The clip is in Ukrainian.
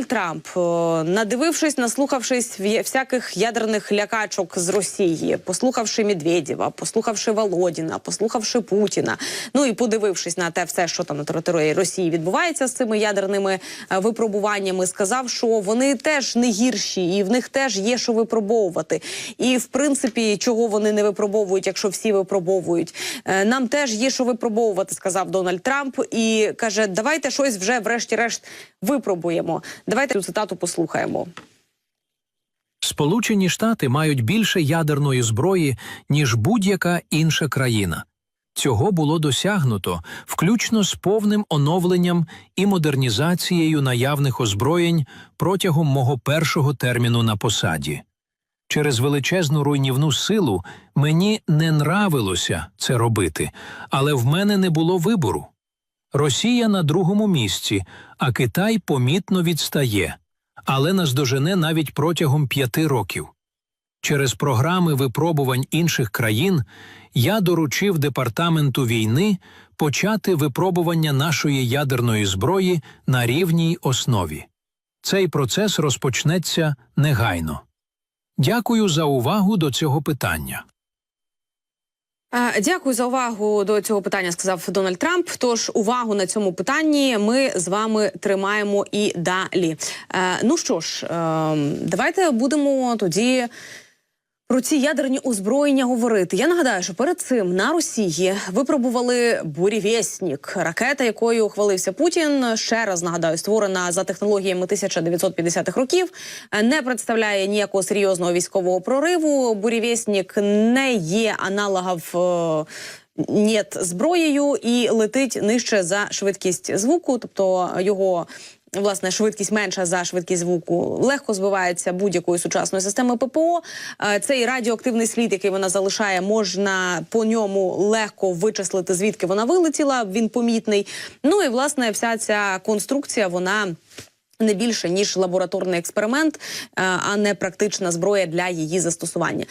Дональд Трамп, надивившись, наслухавшись всяких ядерних лякачок з Росії, послухавши Медведєва, послухавши Володіна, послухавши Путіна, ну і подивившись на те все, що там на території Росії відбувається з цими ядерними е, випробуваннями, сказав, що вони теж не гірші, і в них теж є що випробовувати. І в принципі, чого вони не випробовують, якщо всі випробовують, Е, нам теж є що випробовувати, сказав Дональд Трамп, і каже: давайте щось вже, врешті-решт, випробуємо. Давайте цю цитату послухаємо. Сполучені Штати мають більше ядерної зброї, ніж будь-яка інша країна. Цього було досягнуто, включно з повним оновленням і модернізацією наявних озброєнь протягом мого першого терміну на посаді. Через величезну руйнівну силу мені не нравилося це робити, але в мене не було вибору. Росія на другому місці, а Китай помітно відстає, але наздожене навіть протягом п'яти років. Через програми випробувань інших країн я доручив департаменту війни почати випробування нашої ядерної зброї на рівній основі. Цей процес розпочнеться негайно. Дякую за увагу до цього питання. Дякую за увагу до цього питання. Сказав Дональд Трамп. Тож увагу на цьому питанні ми з вами тримаємо і далі. Е, ну що ж, е, давайте будемо тоді. Про ці ядерні озброєння говорити. Я нагадаю, що перед цим на Росії випробували бурєвєснік, ракета, якою хвалився Путін. Ще раз нагадаю, створена за технологіями 1950-х років, не представляє ніякого серйозного військового прориву. Бурєвєснік не є аналогом. е, Нет зброєю і летить нижче за швидкість звуку, тобто його власне швидкість менша за швидкість звуку, легко збивається будь-якою сучасною системою ППО. Е, Цей радіоактивний слід, який вона залишає, можна по ньому легко вичислити, звідки вона вилетіла. Він помітний. Ну і власне вся ця конструкція вона. Не більше ніж лабораторний експеримент, е, а не практична зброя для її застосування.